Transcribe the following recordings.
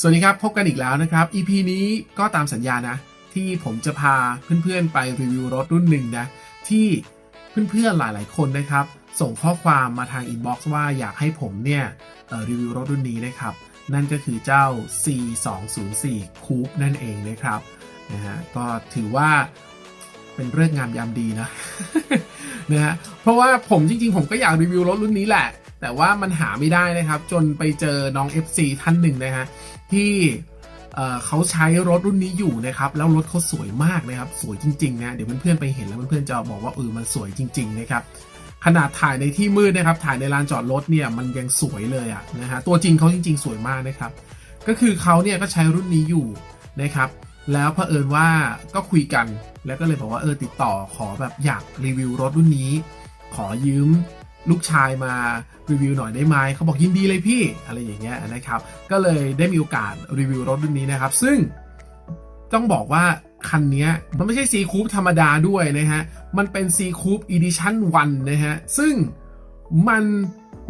สวัสดีครับ พบกันอีกแล้วนะครับ EP นี้ก็ตามสัญญานะ ที่ผมจะพาเพื่อนๆไปรีวิวรถรุ่นหนึ่งนะ ที่เพื่อนๆหลายๆคนนะครับ ส่งข้อความมาทางอินบ็อกซ์ว่าอยากให้ผมเนี่ยรีวิวรถรุ่นนี้นะครับ นั่นก็คือเจ้า C204 Coupe นั่นเองนะครับนะฮะก็ถือว่าเป็นเรื่องงามยามดีนะนะฮะเพราะว่าผมจริงๆ ผมก็อยากรีวิวรถรุ่นนี้แหละ แต่ว่ามันหาไม่ได้นะครับ จนไปเจอน้อง FC ท่านหนึ่งนะฮะที่เเขาใช้รถรุ่นนี้อยู่นะครับ แล้วรถเขาสวยมากนะครับ สวยจริงๆนะเดี๋ยวเพื่อนๆไปเห็นแล้วเพื่อนๆจะบอกว่าเออมันสวยจริง ๆ นะครับ ขนาดถ่ายในที่มืดนะครับ ถ่ายในลานจอดรถเนี่ยมันยังสวยเลยอะนะฮะตัวจริงเขาจริง ๆ สวยมากนะครับ ก็คือเขาเนี่ยก็ใช้รุ่นนี้อยู่นะครับแล้วเผอิญว่าก็คุยกันแล้วก็เลยบอกว่าเออติดต่อขอแบบอยากรีวิวรถรุ่นนี้ ขอยืม ลูกชายมารีวิวหน่อยได้ไหมเขาบอกยินดีเลยพี่อะไรอย่างเงี้ยนะครับ ก็เลยได้มีโอกาสรีวิวรถรุ่นนี้นะครับ ซึ่งต้องบอกว่าคันนี้มันไม่ใช่ C Coupe ธรรมดาด้วยนะฮะ มันเป็น C Coupe Edition 1นนะฮะ ซึ่งมัน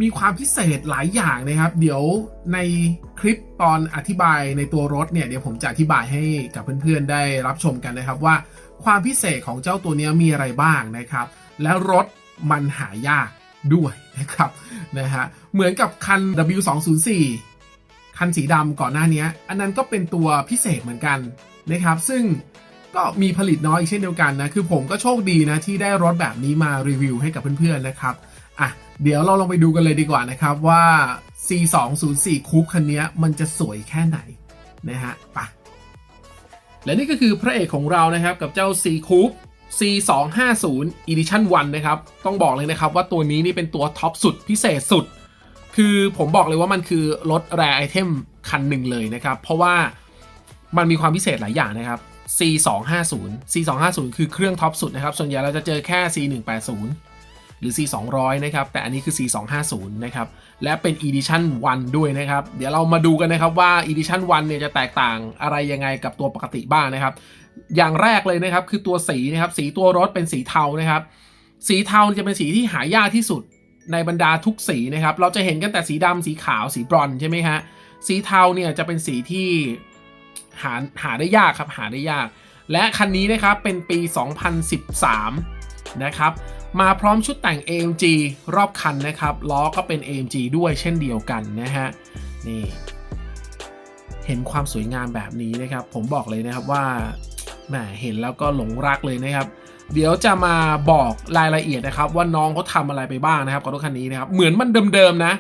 มีความพิเศษหลายอย่างนะครับ เดี๋ยวในคลิปตอนอธิบายในตัวรถเนี่ย เดี๋ยวผมจะอธิบายให้กับเพื่อนๆได้รับชมกันนะครับว่าความพิเศษของเจ้าตัวนี้มีอะไรบ้างนะครับ แล้วรถมันหายาก ด้วยนะครับนะฮะเหมือนกับคัน W204 คันสีดำก่อนหน้านี้ อันนั้นก็เป็นตัวพิเศษเหมือนกันนะครับ ซึ่งก็มีผลิตน้อยอีกเช่นเดียวกันนะ คือผมก็โชคดีนะที่ได้รถแบบนี้มารีวิวให้กับเพื่อนๆนะครับอะเดี๋ยวเราลองไปดูกันเลยดีกว่านะครับว่า C204 คูปคันนี้มันจะสวยแค่ไหนนะฮะไปและนี่ก็คือพระเอกของเรานะครับกับเจ้า C Coupe C250 Edition 1 นะครับ ต้องบอกเลยนะครับว่าตัวนี้นี่เป็นตัวท็อปสุดพิเศษสุด คือผมบอกเลยว่ามันคือรถแรไอเทมคันหนึ่งเลยนะครับ เพราะว่ามันมีความพิเศษหลายอย่างนะครับ C250 C250 คือเครื่องท็อปสุดนะครับ ส่วนใหญ่เราจะเจอแค่ C180 หรือ C200 นะครับ แต่อันนี้คือ C250 นะครับ และเป็น Edition 1 ด้วยนะครับ เดี๋ยวเรามาดูกันนะครับว่า Edition 1 เนี่ยจะแตกต่างอะไรยังไงกับตัวปกติบ้างนะครับ อย่างแรกเลยนะครับ คือตัวสีนะครับ สีตัวรถเป็นสีเทานะครับ สีเทาจะเป็นสีที่หายากที่สุดในบรรดาทุกสีนะครับ เราจะเห็นกันแต่สีดำสีขาวสีบรอนใช่ไหมฮะสีเทาเนี่ยจะเป็นสีที่หาหาได้ยากครับหาได้ยาก และคันนี้นะครับเป็นปี 2013 นะครับ มาพร้อมชุดแต่ง AMG รอบคันนะครับล้อก็เป็น AMG ด้วยเช่นเดียวกันนะฮะนี่เห็นความสวยงามแบบนี้นะครับ ผมบอกเลยนะครับว่า แหมเห็นแล้วก็หลงรักเลยนะครับ เดี๋ยวจะมาบอกรายละเอียดนะครับ ว่าน้องเขาทำอะไรไปบ้างนะครับกับรถคันนี้นะครับเหมือนมันเดิมๆนะ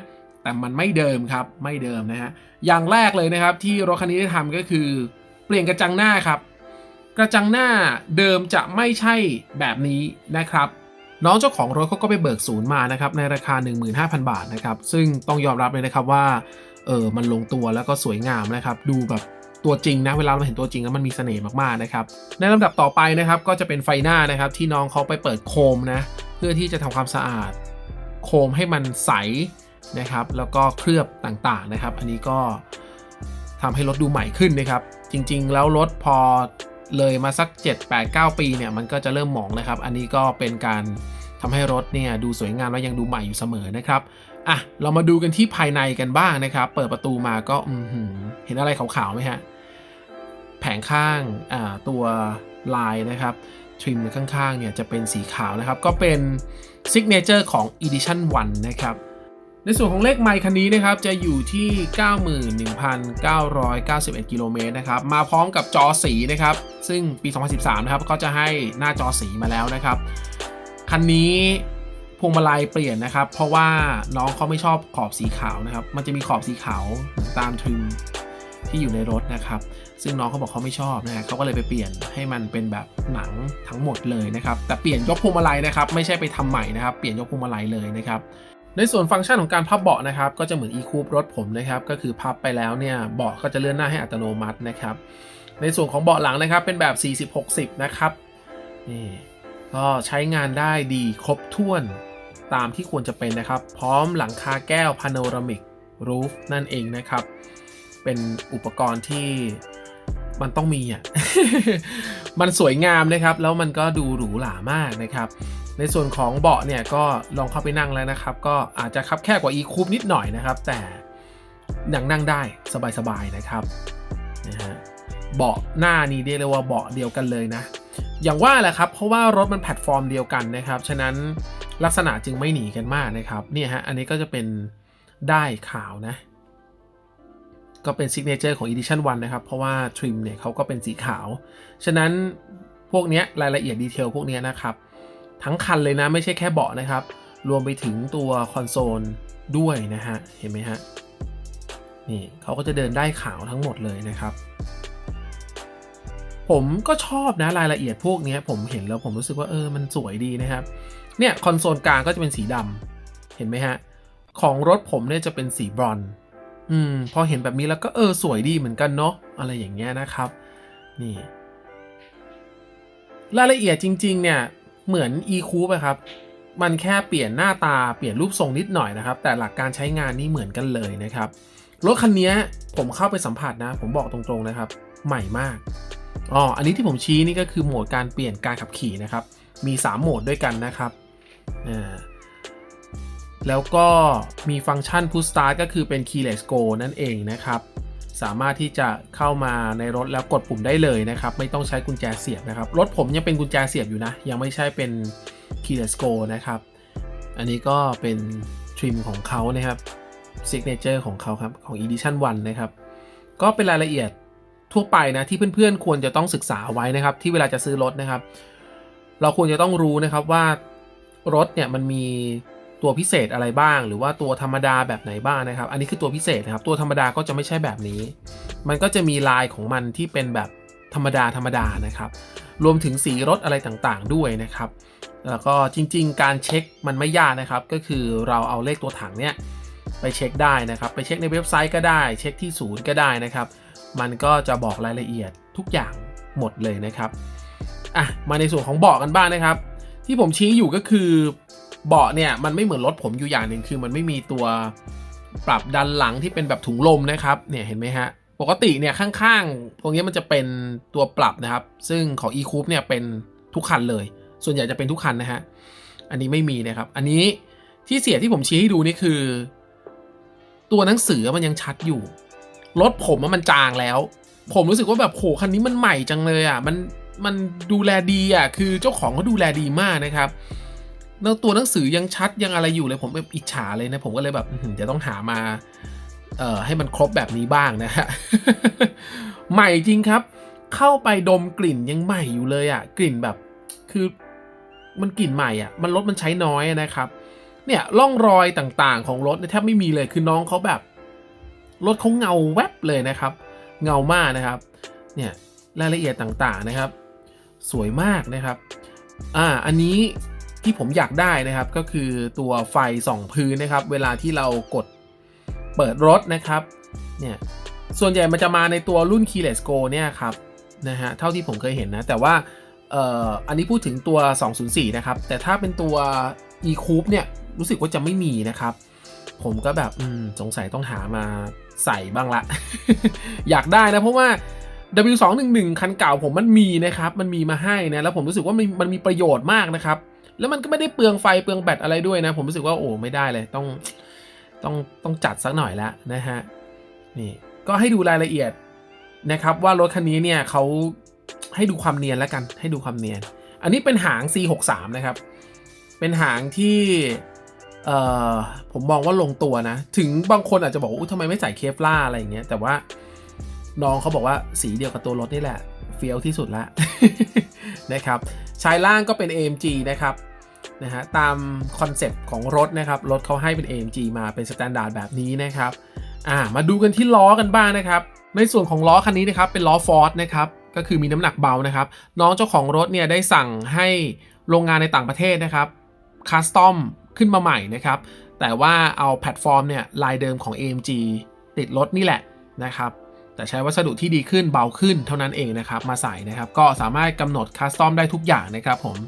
แต่มันไม่เดิมครับไม่เดิมนะฮะอย่างแรกเลยนะครับที่รถคันนี้ได้ทำก็คือ เปลี่ยนกระจังหน้าครับ กระจังหน้าเดิมจะไม่ใช่แบบนี้นะครับน้องเจ้าของรถเขาก็ไปเบิกศูนย์มานะครับในราคา 15,000 บาทนะครับซึ่งต้องยอมรับเลยนะครับว่าเออมันลงตัวแล้วก็สวยงามนะครับ ดูแบบ ตัวจริงนะเวลาเราเห็นตัวจริงแล้วมันมีเสน่ห์มากๆนะครับในลำดับต่อไปนะครับก็จะเป็นไฟหน้านะครับที่น้องเขาไปเปิดโคมนะเพื่อที่จะทำความสะอาด โคมให้มันใสนะครับ แล้วก็เคลือบต่างๆนะครับ อันนี้ก็ทำให้รถดูใหม่ขึ้นนะครับ จริงๆ แล้วรถพอเลยมาสัก 7 8 9 ปีเนี่ยมันก็จะเริ่มหมองนะครับ อันนี้ก็เป็นการทำให้รถเนี่ยดูสวยงามและยังดูใหม่อยู่เสมอนะครับ อะเรามาดูกันที่ภายในกันบ้างนะครับ เปิดประตูมาก็อืเห็นอะไรขาวๆไหมฮะ แผงข้างาตัวลายนะครับทริมข้างๆเนี่ยจะเป็นสีขาวนะครับ ก็เป็นซิกเนเจอร์ของ Edition 1 นะครับ ในส่วนของเลขไมค์คันนี้นะครับจะอยู่ที่ 91,991 กิโลเมตรนะครับ มาพร้อมกับจอสีนะครับ ซึ่งปี 2013 นะครับ ก็จะให้หน้าจอสีมาแล้วนะครับ คันนี้ พวงมาลัยเปลี่ยนนะครับ เพราะว่าน้องเขาไม่ชอบขอบสีขาวนะครับ มันจะมีขอบสีขาวตามทริมที่อยู่ในรถนะครับ ซึ่งน้องเขาบอกเขาไม่ชอบนะฮะเขาก็เลยไปเปลี่ยนให้มันเป็นแบบหนังทั้งหมดเลยนะครับ แต่เปลี่ยนยกพวงมาลัยนะครับ ไม่ใช่ไปทำใหม่นะครับ เปลี่ยนยกพวงมาลัยเลยนะครับ ในส่วนฟังก์ชันของการพับเบาะนะครับ ก็จะเหมือน e c o u p รถผมนะครับ ก็คือพับไปแล้วเนี่ย เบาะก็จะเลื่อนหน้าให้อัตโนมัตินะครับ ในส่วนของเบาะหลังนะครับ เป็นแบบ 40-60 นะครับ นี่ ก็ใช้งานได้ดีครบถ้วน ตามที่ควรจะเป็นนะครับ พร้อมหลังคาแก้ว Panoramic Roof นั่นเองนะครับ เป็นอุปกรณ์ที่มันต้องมีอะ มันสวยงามนะครับ แล้วมันก็ดูหรูหรามากนะครับ ในส่วนของเบาะเนี่ยก็ลองเข้าไปนั่งแล้วนะครับ ก็อาจจะคับแคบกว่า e coupe นิดหน่อยนะครับ แต่ยังนั่งได้สบายๆนะครับนะฮะเบาะหน้านี่เรียกเลยว่าเบาะเดียวกันเลยนะ อย่างว่าแหละครับ เพราะว่ารถมันแพลตฟอร์มเดียวกันนะครับ ฉะนั้น ลักษณะจึงไม่หนีกันมากนะครับเนี่ยฮะอันนี้ก็จะเป็นได้ขาวนะ ก็เป็นซิกเนเจอร์ของ Edition 1 นะครับ เพราะว่าทริมเนี่ยเขาก็เป็นสีขาว ฉะนั้นพวกเนี้ยรายละเอียดดีเทลพวกเนี้ยนะครับ ทั้งคันเลยนะไม่ใช่แค่เบาะนะครับ รวมไปถึงตัวคอนโซลด้วยนะฮะ เห็นไหมฮะ นี่เขาก็จะเดินได้ขาวทั้งหมดเลยนะครับ ผมก็ชอบนะรายละเอียดพวกเนี้ยผมเห็นแล้วผมรู้สึกว่าเออมันสวยดีนะครับ เนี่ยคอนโซลกลางก็จะเป็นสีดำเห็นไหมฮะ ของรถผมเนี่ยจะเป็นสีบรอนซ์อืมพอเห็นแบบนี้แล้วก็เออสวยดีเหมือนกันเนาะอะไรอย่างเงี้ยนะครับ นี่ รายละเอียดจริง ๆ เนี่ย เหมือน e c o u p e ครับ มันแค่เปลี่ยนหน้าตาเปลี่ยนรูปทรงนิดหน่อยนะครับ แต่หลักการใช้งานนี่เหมือนกันเลยนะครับรถคันนี้ผมเข้าไปสัมผัสนะ ผมบอกตรงๆนะครับ ใหม่มากอ๋ออันนี้ที่ผมชี้นี่ก็คือโหมดการเปลี่ยนการขับขี่นะครับ มี 3 โหมดด้วยกันนะครับ แล้วก็มีฟังก์ชัน Push Start ก็คือเป็น Keyless Go นั่นเองนะครับ สามารถที่จะเข้ามาในรถแล้วกดปุ่มได้เลยนะครับ ไม่ต้องใช้กุญแจเสียบนะครับ รถผมยังเป็นกุญแจเสียบอยู่นะ ยังไม่ใช่เป็น Keyless Go นะครับ อันนี้ก็เป็นทริมของเขานะครับ Signature ของเขาครับ ของ Edition 1 นะครับ ก็เป็นรายละเอียดทั่วไปนะ ที่เพื่อนๆ ควรจะต้องศึกษาไว้นะครับ ที่เวลาจะซื้อรถนะครับ เราควรจะต้องรู้นะครับว่า รถเนี่ยมันมีตัวพิเศษอะไรบ้าง หรือว่าตัวธรรมดาแบบไหนบ้างนะครับ อันนี้คือตัวพิเศษนะครับ ตัวธรรมดาก็จะไม่ใช่แบบนี้ มันก็จะมีลายของมันที่เป็นแบบธรรมดาธรรมดานะครับ รวมถึงสีรถอะไรต่างๆด้วยนะครับ แล้วก็จริงๆ การเช็คมันไม่ยากนะครับ ก็คือเราเอาเลขตัวถังเนี่ยไปเช็คได้นะครับ ไปเช็คในเว็บไซต์ก็ได้ เช็คที่ศูนย์ก็ได้นะครับ มันก็จะบอกรายละเอียดทุกอย่างหมดเลยนะครับ อะ มาในส่วนของเบาะกันบ้างนะครับ ที่ผมชี้อยู่ก็คือเบาะเนี่ยมันไม่เหมือนรถผมอยู่อย่างหนึ่งคือมันไม่มีตัวปรับดันหลังที่เป็นแบบถุงลมนะครับเนี่ยเห็นไหมฮะปกติเนี่ยข้างๆ ตรงนี้มันจะเป็นตัวปรับนะครับ ซึ่งของ e c o u p เนี่ยเป็นทุกคันเลย ส่วนใหญ่จะเป็นทุกคันนะฮะอันนี้ไม่มีนะครับ อันนี้ที่เสียที่ผมชี้ให้ดูนี่คือ ตัวหนังสือมันยังชัดอยู่รถผมมันจางแล้ว ผมรู้สึกว่าแบบโหคันนี้มันใหม่จังเลยอะมัน มันดูแลดีอะ คือเจ้าของก็ดูแลดีมากนะครับแล้วตัวหนังสือยังชัดยังอะไรอยู่เลยผมแบบอิจฉาเลยนะ ผมก็เลยแบบอื้อหือเดี๋ยวต้องหามา เอ่อให้มันครบแบบนี้บ้างนะฮะใหม่จริงครับ เข้าไปดมกลิ่นยังใหม่อยู่เลยอะ กลิ่นแบบคือมันกลิ่นใหม่อะ มันรถมันใช้น้อยนะครับ เนี่ยร่องรอยต่างๆ ของรถแทบไม่มีเลยคือน้องเขาแบบรถเขาเงาแวบเลยนะครับ เงามากนะครับ เนี่ยรายละเอียดต่างๆนะครับ สวยมากนะครับอ่าอันนี้ที่ผมอยากได้นะครับก็คือตัวไฟส่องพื้นนะครับ เวลาที่เรากดเปิดรถนะครับเนี่ยส่วนใหญ่มันจะมาในตัวรุ่น Keyless Go เนี่ยครับนะฮะเท่าที่ผมเคยเห็นนะ แต่ว่าเอ่ออันนี้พูดถึงตัว 204 นะครับ แต่ถ้าเป็นตัว e c o u p เนี่ยรู้สึกว่าจะไม่มีนะครับ ผมก็แบบสงสัยต้องหามาใส่บ้างละ อยากได้นะเพราะว่า W211 คันเก่าผมมันมีนะครับ มันมีมาให้นะ แล้วผมรู้สึกว่ามันมันมีประโยชน์มากนะครับ แล้วมันก็ไม่ได้เปลืองไฟเปลืองแบตอะไรด้วยนะ ผมรู้สึกว่าโอ้ไม่ได้เลยต้องต้องต้องจัดสักหน่อยแล้วนะฮะนี่ก็ให้ดูรายละเอียดนะครับ ว่ารถคันนี้เนี่ยเขาให้ดูความเนียนแล้วกัน ให้ดูความเนียน อันนี้เป็นหาง C63 นะครับ เป็นหางที่เอ่อผมมองว่าลงตัวนะ ถึงบางคนอาจจะบอกว่าทำไมไม่ใส่เคฟล่าอะไรอย่างเงี้ยแต่ว่า น้องเขาบอกว่าสีเดียวกับตัวรถนี่แหละเฟี้ยวที่สุดละนะครับชายล่างก็เป็น AMG นะครับนะฮะตามคอนเซปต์ของรถนะครับ รถเขาให้เป็น AMG มาเป็นสแตนดาร์ดแบบนี้นะครับอ่ามาดูกันที่ล้อกันบ้างนะครับ ในส่วนของล้อคันนี้นะครับเป็นล้อฟอร์ดนะครับก็คือมีน้ำหนักเบานะครับ น้องเจ้าของรถเนี่ยได้สั่งให้โรงงานในต่างประเทศนะครับคัสตอมขึ้นมาใหม่นะครับ แต่ว่าเอาแพลตฟอร์มเนี่ยลายเดิมของ AMG ติดรถนี่แหละนะครับ แต่ใช้วัสดุที่ดีขึ้นเบาขึ้นเท่านั้นเองนะครับมาใส่นะครับ ก็สามารถกำหนดคัสตอมได้ทุกอย่างนะครับผม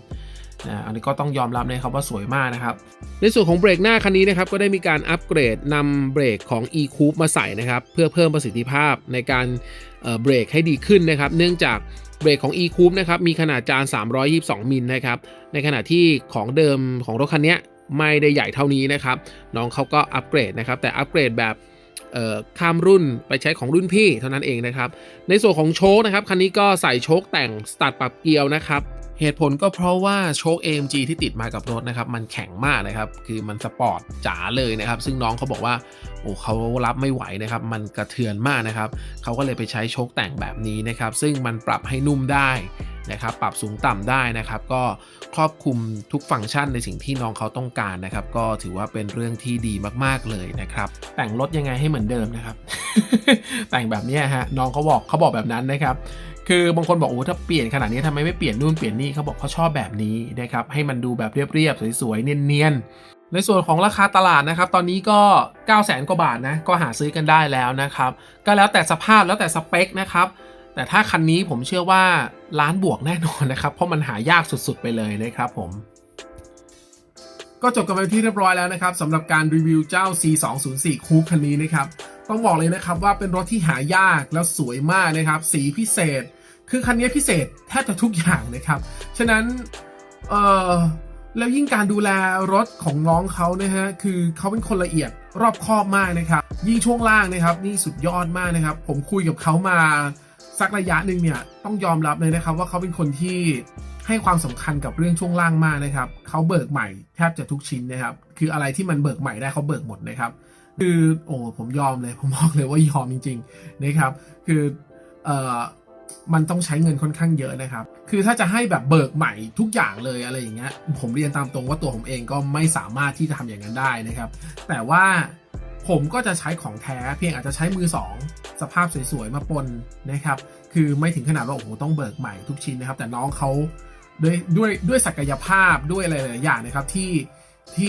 นะอันนี้ก็ต้องยอมรับนะครับว่าสวยมากนะครับ ในส่วนของเบรกหน้าคันนี้นะครับ ก็ได้มีการอัปเกรดนำเบรกของ e c o u p มาใส่นะครับ เพื่อเพิ่มประสิทธิภาพในการเบรกให้ดีขึ้นนะครับ เนื่องจากเบรกของ e c o u p นะครับมีขนาดจาน 322 มิลนะครับ ในขณะที่ของเดิมของรถคันนี้ไม่ได้ใหญ่เท่านี้นะครับ น้องเขาก็อัปเกรดนะครับ แต่อัปเกรดแบบ ข้ามรุ่นไปใช้ของรุ่นพี่เท่านั้นเองนะครับ ในส่วนของโชคนะครับคันนี้ก็ใส่โชคแต่งสตาร์ทปรับเกียวนะครับเหตุผลก็เพราะว่าโชค AMG ที่ติดมากับรถนะครับ มันแข็งมากนะครับ คือมันสปอร์ตจ๋าเลยนะครับ ซึ่งน้องเขาบอกว่าโอ้เขารับไม่ไหวนะครับ มันกระเทือนมากนะครับเขาก็เลยไปใช้โชคแต่งแบบนี้นะครับ ซึ่งมันปรับให้นุ่มได้ นะครับปรับสูงต่ำได้นะครับ ก็ครอบคลุมทุกฟังก์ชันในสิ่งที่น้องเขาต้องการนะครับ ก็ถือว่าเป็นเรื่องที่ดีมากๆเลยนะครับ แต่งรถยังไงให้เหมือนเดิมนะครับ แต่งแบบนี้ฮะน้องเขาบอกเขาบอกแบบนั้นนะครับคือบางคนบอกโอ้ถ้าเปลี่ยนขนาดนี้ทำไมไม่เปลี่ยนนู่นเปลี่ยนนี่เขาบอกเขาชอบแบบนี้นะครับให้มันดูแบบเรียบๆสวยๆเนียนๆในส่วนของราคาตลาดนะครับ ตอนนี้ก็ 9 0 0 0 0 0กว่าบาทนะก็หาซื้อกันได้แล้วนะครับ ก็แล้วแต่สภาพแล้วแต่สเปคนะครับ แต่ถ้าคันนี้ผมเชื่อว่าล้านบวกแน่นอนนะครับ เพราะมันหายากสุดๆไปเลยนะครับผม ก็จบกันไปที่เรียบร้อยแล้วนะครับสำหรับการรีวิวเจ้า C204 Coupe คันนี้นะครับ ต้องบอกเลยนะครับว่าเป็นรถที่หายากแล้วสวยมากนะครับ สีพิเศษ คือคันนี้พิเศษแทบจะทุกอย่างนะครับ ฉะนั้นเออแล้วยิ่งการดูแลรถของน้องเขานะฮะ คือเขาเป็นคนละเอียดรอบคอบมากนะครับ ยิ่งช่วงล่างนะครับ นี่สุดยอดมากนะครับ ผมคุยกับเขามา สักระยะหนึ่งเนี่ยต้องยอมรับเลยนะครับ ว่าเขาเป็นคนที่ให้ความสำคัญกับเรื่องช่วงล่างมากนะครับเขาเบิกใหม่แทบจะทุกชิ้นนะครับ คืออะไรที่มันเบิกใหม่ได้เขาเบิกหมดนะครับ คือโอ้ผมยอมเลยผมบอกเลยว่ายอมจริง ๆนะครับ คือเอ่อมันต้องใช้เงินค่อนข้างเยอะนะครับ คือถ้าจะให้แบบเบิกใหม่ทุกอย่างเลยอะไรอย่างเงี้ย ผมเรียนตามตรงว่าตัวผมเองก็ไม่สามารถที่จะทำอย่างนั้นได้นะครับ แต่ว่า ผมก็จะใช้ของแท้เพียงอาจจะใช้มือสองสภาพสวยๆ มาปนนะครับ คือไม่ถึงขนาดว่าโอ้โหต้องเบิกใหม่ทุกชิ้นนะครับ แต่น้องเขาด้วยด้วยด้วยศักยภาพด้วยอะไรหลายอย่างนะครับที่ที่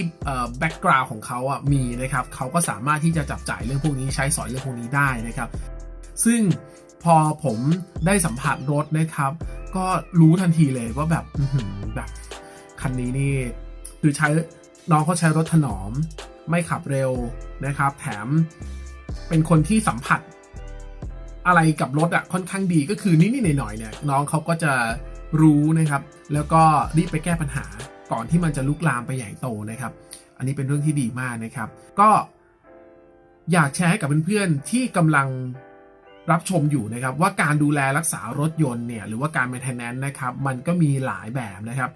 แบ็กกราวน์ของเขาอะมีนะครับเขาก็สามารถที่จะจับจ่ายเรื่องพวกนี้ใช้สอยเรื่องพวกนี้ได้นะครับ ซึ่งพอผมได้สัมผัสรถนะครับ ก็รู้ทันทีเลยว่าแบบแบบคันนี้นี่คือใช้น้องเขาใช้รถถนอม ไม่ขับเร็วนะครับ แถมเป็นคนที่สัมผัส อะไรกับรถอะค่อนข้างดีก็คือนิดๆหน่อยๆเนี่ยน้องเขาก็จะรู้นะครับ แล้วก็รีบไปแก้ปัญหาก่อนที่มันจะลุกลามไปใหญ่โตนะครับ อันนี้เป็นเรื่องที่ดีมากนะครับ ก็อยากแชร์ให้กับเพื่อนๆที่กำลังรับชมอยู่นะครับ ว่าการดูแลรักษารถยนต์เนี่ยหรือว่าการ maintenance นะครับ มันก็มีหลายแบบนะครับ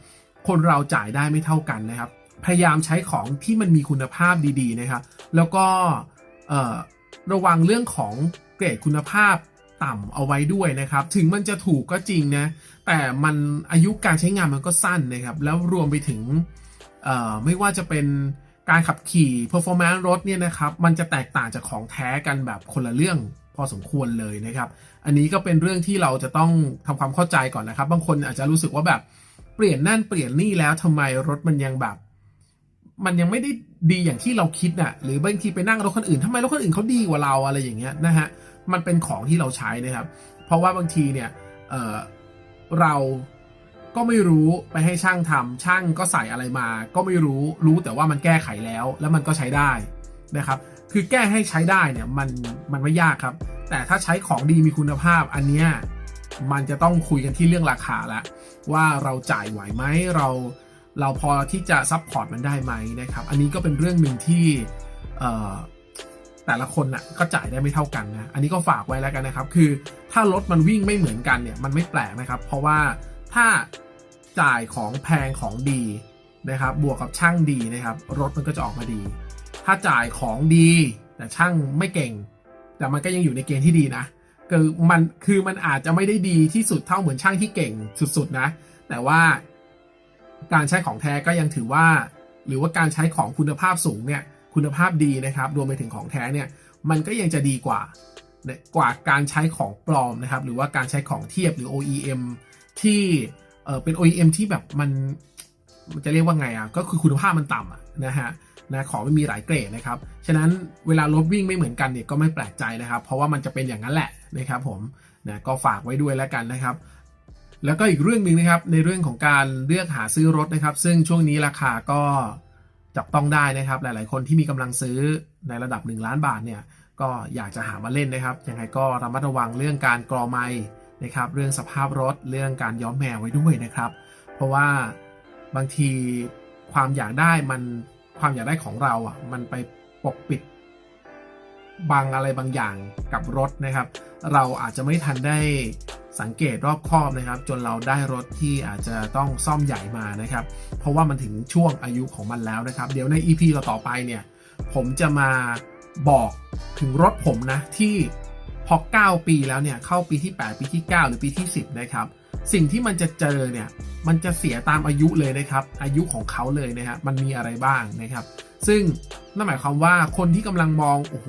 คนเราจ่ายได้ไม่เท่ากันนะครับ พยายามใช้ของที่มันมีคุณภาพดีๆนะครับแล้วก็ระวังเรื่องของเกรดคุณภาพต่ำเอาไว้ด้วยนะครับ ถึงมันจะถูกก็จริงนะแต่มันอายุการใช้งานมันก็สั้นนะครับ แล้วรวมไปถึงไม่ว่าจะเป็นการขับขี่ performance รถเนี่ยนะครับ มันจะแตกต่างจากของแท้กันแบบคนละเรื่องพอสมควรเลยนะครับ อันนี้ก็เป็นเรื่องที่เราจะต้องทำความเข้าใจก่อนนะครับ บางคนอาจจะรู้สึกว่าแบบเปลี่ยนนั่นเปลี่ยนนี่แล้วทำไมรถมันยังแบบ มันยังไม่ได้ดีอย่างที่เราคิดน่ะหรือบางทีไปนั่งรถคนอื่นทำไมรถคนอื่นเขาดีกว่าเราอะไรอย่างเงี้ยนะฮะมันเป็นของที่เราใช้นะครับ เพราะว่าบางทีเนี่ยเเราก็ไม่รู้ไปให้ช่างทำช่างก็ใส่อะไรมา ก็ไม่รู้รู้แต่ว่ามันแก้ไขแล้ว แล้วมันก็ใช้ได้นะครับ คือแก้ให้ใช้ได้เนี่ยมันมันไม่ยากครับ แต่ถ้าใช้ของดีมีคุณภาพอันเนี้ยมันจะต้องคุยกันที่เรื่องราคาล้วว่าเราจ่ายไหวไหมเรา เราพอที่จะซัพพอร์ตมันได้ไหมนะครับ อันนี้ก็เป็นเรื่องหนึ่งที่แต่ละคนน่ะก็จ่ายได้ไม่เท่ากันนะ อันนี้ก็ฝากไว้แล้วกันนะครับ คือถ้ารถมันวิ่งไม่เหมือนกันเนี่ยมันไม่แปลกนะครับ เพราะว่าถ้าจ่ายของแพงของดีนะครับ บวกกับช่างดีนะครับ รถมันก็จะออกมาดี ถ้าจ่ายของดี แต่ช่างไม่เก่ง แต่มันก็ยังอยู่ในเกณฑ์ที่ดีนะคือมันคือมันอาจจะไม่ได้ดีที่สุดเท่าเหมือนช่างที่เก่งสุดๆนะ แต่ว่า การใช้ของแท้ก็ยังถือว่า หรือว่าการใช้ของคุณภาพสูงเนี่ยคุณภาพดีนะครับ รวมไปถึงของแท้เนี่ยมันก็ยังจะดีกว่ากว่าการใช้ของปลอมนะครับ หรือว่าการใช้ของเทียบหรือ OEM ที่เออเป็น OEM ที่แบบมันมันจะเรียกว่าไงอะก็คือคุณภาพมันต่ำอะนะฮะนะของไม่มีหลายเกรดนะครับ ฉะนั้นเวลารถวิ่งไม่เหมือนกันเนี่ยก็ไม่แปลกใจนะครับ เพราะว่ามันจะเป็นอย่างนั้นแหละนะครับผมนะก็ฝากไว้ด้วยแล้วกันนะครับ แล้วก็อีกเรื่องหนึ่งนะครับในเรื่องของการเลือกหาซื้อรถนะครับ ซึ่งช่วงนี้ราคาก็จับต้องได้นะครับ หลาย ๆ คนที่มีกำลังซื้อในระดับ 1 ล้านบาทเนี่ยก็อยากจะหามาเล่นนะครับยังไงก็ระมัดระวังเรื่องการกรอไม้นะครับ เรื่องสภาพรถเรื่องการย้อมแมวไว้ด้วยนะครับ เพราะว่าบางทีความอยากได้มันความอยากได้ของเราอะมันไปปกปิด บางอะไรบางอย่างกับรถนะครับ เราอาจจะไม่ทันได้สังเกตรอบคอบนะครับ จนเราได้รถที่อาจจะต้องซ่อมใหญ่มานะครับ เพราะว่ามันถึงช่วงอายุของมันแล้วนะครับ เดี๋ยวใน EP ต่อๆไปเนี่ย ผมจะมาบอกถึงรถผมนะที่พอ 9 ปีแล้วเนี่ยเข้าปีที่ 8 ปีที่ 9 หรือปีที่ 10 นะครับ สิ่งที่มันจะเจอเนี่ยมันจะเสียตามอายุเลยนะครับ อายุของเขาเลยนะฮะมันมีอะไรบ้างนะครับ ซึ่งนั่นหมายความว่าคนที่กำลังมองโอ้โห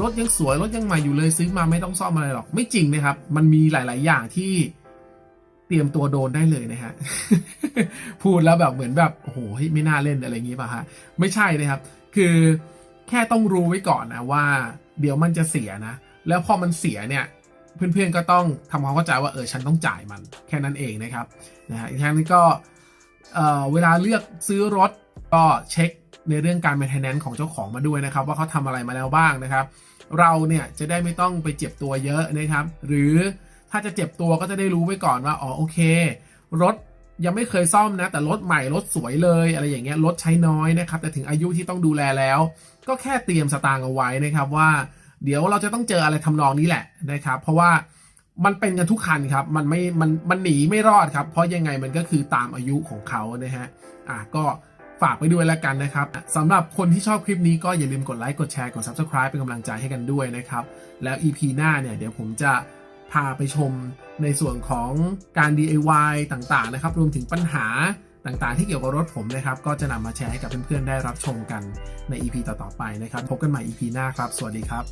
รถยังสวยรถยังใหม่อยู่เลยซื้อมาไม่ต้องซ่อมอะไรหรอกไม่จริงนะครับ มันมีหลาย ๆ อย่างที่เตรียมตัวโดนได้เลยนะฮะพูดแล้วแบบเหมือนแบบโอ้โหไม่น่าเล่นอะไรอย่างงี้ป่ะฮะไม่ใช่นะครับ คือแค่ต้องรู้ไว้ก่อนนะว่า เดี๋ยวมันจะเสียนะ แล้วพอมันเสียเนี่ย เพื่อนๆก็ต้องทำความเข้าใจว่าเออฉันต้องจ่ายมันแค่นั้นเองนะครับนะฮะอีกทั้งนี้ก็เออเวลาเลือกซื้อรถก็เช็คในเรื่องการ maintenance ของเจ้าของมาด้วยนะครับ ว่าเขาทำอะไรมาแล้วบ้างนะครับ เราเนี่ยจะได้ไม่ต้องไปเจ็บตัวเยอะนะครับ หรือถ้าจะเจ็บตัวก็จะได้รู้ไว้ก่อนว่าอ๋อโอเค รถยังไม่เคยซ่อมนะ แต่รถใหม่รถสวยเลยอะไรอย่างเงี้ยรถใช้น้อยนะครับ แต่ถึงอายุที่ต้องดูแลแล้ว ก็แค่เตรียมสตางค์เอาไว้นะครับว่า เดี๋ยวเราจะต้องเจออะไรทำนองนี้แหละนะครับ เพราะว่ามันเป็นกันทุกคันครับ มันไม่ มัน มันหนีไม่รอดครับ เพราะยังไงมันก็คือตามอายุของเขานะฮะ อะก็ฝากไปด้วยแล้วกันนะครับสำหรับคนที่ชอบคลิปนี้ก็อย่าลืมกดไลค์ กดแชร์ กด Subscribe เป็นกำลังใจให้กันด้วยนะครับ แล้ว EP หน้าเนี่ย เดี๋ยวผมจะพาไปชมในส่วนของการ DIY ต่างๆนะครับ รวมถึงปัญหา ต่างๆ ที่เกี่ยวกับรถผมนะครับ ก็จะนำมาแชร์ให้กับเพื่อนๆ ได้รับชมกันใน EP ต่อๆไปนะครับ พบกันใหม่ EP หน้าครับ สวัสดีครับ